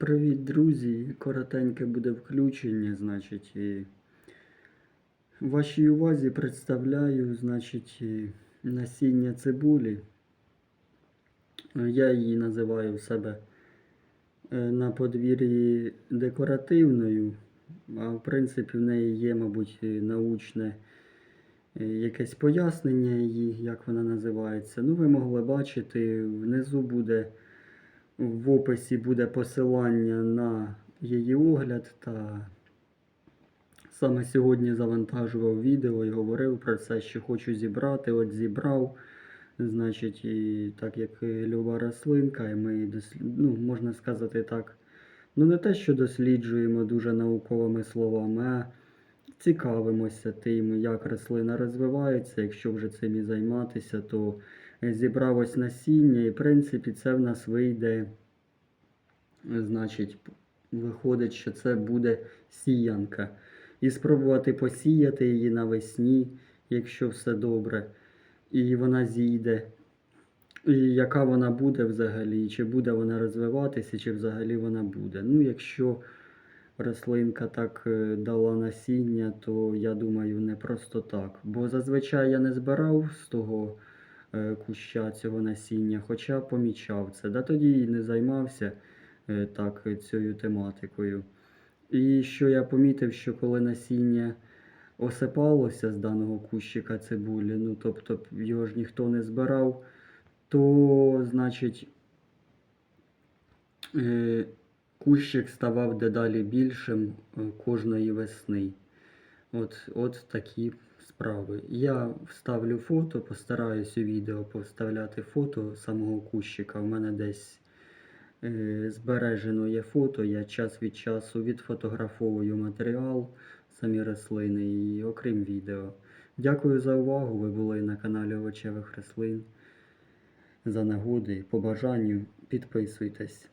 Привіт, друзі! Коротеньке буде включення, значить, і вашій увазі представляю, значить, насіння цибулі. Я її називаю в себе е, на подвір'ї декоративною, а в принципі в неї є, мабуть, научне е, якесь пояснення її, як вона називається. Ну, ви могли бачити, внизу буде. В описі буде посилання на її огляд та саме сьогодні завантажував відео і говорив про це, що хочу зібрати. От зібрав. Значить, і так як люба рослинка, і ми дослід... ну, можна сказати так, ну не те, що досліджуємо дуже науковими словами, а цікавимося тим, як рослина розвивається. Якщо вже цим і займатися, то зібрав ось насіння, і в принципі це в нас вийде. Значить, виходить, що це буде сіянка. І спробувати посіяти її навесні, якщо все добре, і вона зійде. І яка вона буде взагалі, чи буде вона розвиватися, чи взагалі вона буде. Ну, якщо рослинка так е, дала насіння, то я думаю, не просто так. Бо зазвичай я не збирав з того е, куща цього насіння, хоча помічав це. Да тоді і не займався е, так цією тематикою. І що я помітив, що коли насіння осипалося з даного кущика цибулі, ну тобто його ж ніхто не збирав, то, значить, кущик ставав дедалі більшим е, кожної весни. От, от такі справи. Я вставлю фото, постараюсь у відео повставляти фото самого кущика. В мене десь е, збережено є фото. Я час від часу відфотографовую матеріал, самі рослини і окрім відео. Дякую за увагу. Ви були на каналі Овочевих рослин. За нагоди, по бажанню підписуйтесь.